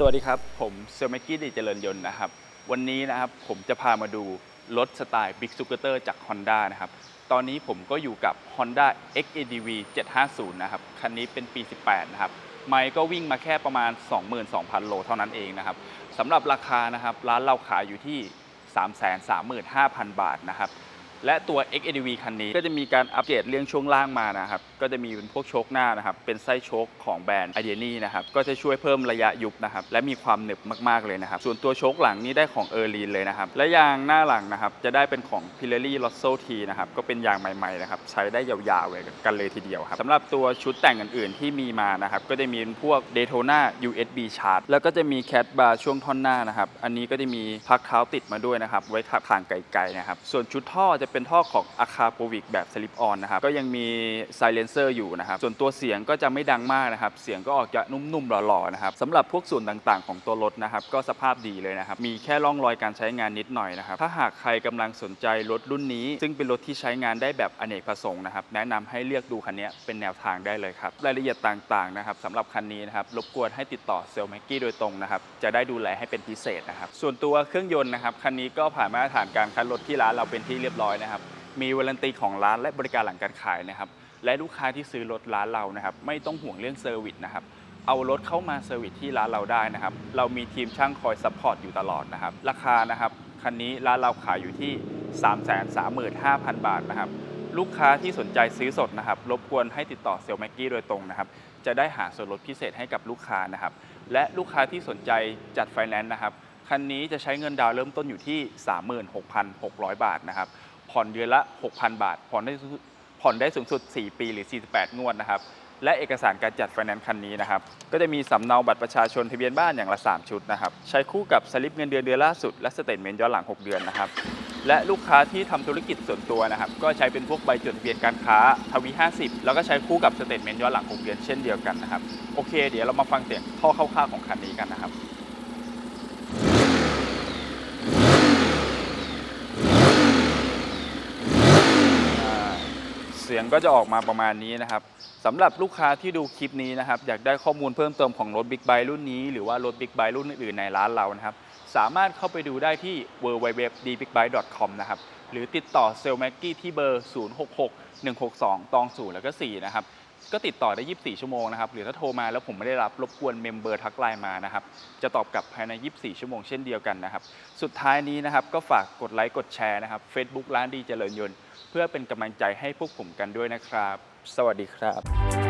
สวัสดีครับ ผมเซลเมกี้ดีเจริญยนต์นะครับ วันนี้นะครับผมจะพามาดูรถสไตล์ Big s c o o t e r จาก Honda นะครับ ตอนนี้ผมก็อยู่กับ Honda XADV 750 นะครับ คันนี้เป็นปี 18 นะครับ ไมล์ก็วิ่งมาแค่ประมาณ 22,000 โลเท่านั้นเองนะครับสำหรับราคานะครับ ร้านเราขายอยู่ที่ 335,000 บาทนะครับ และตัว XADV คันนี้ก็จะมีการอัปเกรดเรื่องช่วงล่างมานะครับ ก็จะมีเป็นพวกโชคหน้านะครับ เป็นไส้โชคของแบรนด์ i d e n i นะครับ ก็จะช่วยเพิ่มระยะยุบนะครับ และมีความหนึบมากๆเลยนะครับ ส่วนตัวโชคหลังนี้ได้ของ e r l i n เลยนะครับ และยางหน้าหลังนะครับ จะได้เป็นของ Pirelli Rosso T นะครับ ก็เป็นยางใหม่ๆนะครับ ใช้ได้ยาวๆเลยกันเลยทีเดียวครับสำหรับตัวชุดแต่งอื่นๆที่มีมานะครับ ก็จะมีเป็นพวก Daytona USB Charge แล้วก็จะมี Cat Bar ช่วงท่อนหน้านะครับ อันนี้ก็จะมีพักเท้าติดมาด้วยนะครับ ไว้ขับทางไกลๆนะครับ ส่วนชุดท่อจะเป็นท่อของ a c a p o v i c แบบ Slip On นนะครับก็ยังมี Silencer อยู่นะครับส่วนตัวเสียงก็จะไม่ดังมากนะครับเสียงก็ออกจะนุ่มๆหล่อๆนะครับสำหรับพวกส่วนต่างๆ ของตัวรถนะครับก็สภาพดีเลยนะครับมีแค่ร่องรอยการใช้งานนิดหน่อยนะครับถ้าหากใครกำลังสนใจรถรุ่นนี้ ซึ่งเป็นรถที่ใช้งานได้แบบอเนกประสงค์นะครับแนะนำให้เลือกดูคันนี้เป็นแนวทางได้เลยครับรายละเอียดต่างๆนะครับสำหรับคันนี้นะครับรบกวนให้ติดต่อเซลล์แม็กกี้โดยตรงนะครับจะได้ดูแลให้เป็นพิเศษนะครับส่วนตัวเครื่องยนต์นะครับคันนี้ก็ผ่านมาตรฐานการคัดรถที่ร้านเราเป็นที่เรียบร้อยนะครับ มีวารันตีของร้านและบริการหลังการขายนะครับ และลูกค้าที่ซื้อรถร้านเรานะครับ ไม่ต้องห่วงเรื่องเซอร์วิสนะครับ เอารถเข้ามาเซอร์วิสที่ร้านเราได้นะครับ เรามีทีมช่างคอยซัพพอร์ตอยู่ตลอดนะครับ ราคานะครับคันนี้ร้านเราขายอยู่ที่ 335,000 บาทนะครับลูกค้าที่สนใจซื้อสดนะครับ รบกวนให้ติดต่อเซลล์แม็กกี้โดยตรงนะครับ จะได้หาส่วนลดพิเศษให้กับลูกค้านะครับ และลูกค้าที่สนใจจัดไฟแนนซ์นะครับ คันนี้จะใช้เงินดาวน์เริ่มต้นอยู่ที่ 36,600 บาทนะครับ ผ่อนเดือนละ 6,000 บาท ผ่อนได้ผ่อนได้สูงสุด 4 ปีหรือ 48 งวดนะครับ และเอกสารการจัดไฟแนนซ์คันนี้นะครับ ก็จะมีสำเนาบัตรประชาชนทะเบียนบ้านอย่างละ 3 ชุดนะครับ ใช้คู่กับสลิปเงินเดือนเดือนล่าสุด และสเตทเมนต์ย้อนหลัง 6 เดือนนะครับ และลูกค้าที่ทำธุรกิจส่วนตัวนะครับ ก็ใช้เป็นพวกใบจดทะเบียนการค้าทวี 50 แล้วก็ใช้คู่กับสเตทเมนต์ย้อนหลัง 6 เดือนเช่นเดียวกันนะครับ โอเค เดี๋ยวเรามาฟังเสียงท่อคร่าวๆของคันนี้กันนะครับ เสียงก็จะออกมาประมาณนี้นะครับสำหรับลูกค้าที่ดูคลิปนี้นะครับ อยากได้ข้อมูลเพิ่มเติมของรถบิ๊กไบ e รุ่นนี้ หรือว่ารถบิ๊กไบ e รุ่นอื่นๆในร้านเรานะครับ สามารถเข้าไปดูได้ที่ www.dbigbike.com นะครับหรือติดต่อเซลล์แม็กกี้ที่เบอร์ 066 162 ตอง0แล้วก็4นะครับ ก็ติดต่อได้ 24 ชั่วโมงนะครับหรือถ้าโทรมาแล้วผมไม่ได้รับรบกวนเมมเบอร์ทักไลน์มานะครับจะตอบกลับภายใน 24 ชั่วโมงเช่นเดียวกันนะครับสุดท้ายนี้นะครับก็ฝากกดไลค์กดแชร์นะครับ Facebook ร้านดีเจริญยนต์ เพื่อเป็นกำลังใจให้พวกผมกันด้วยนะครับ สวัสดีครับ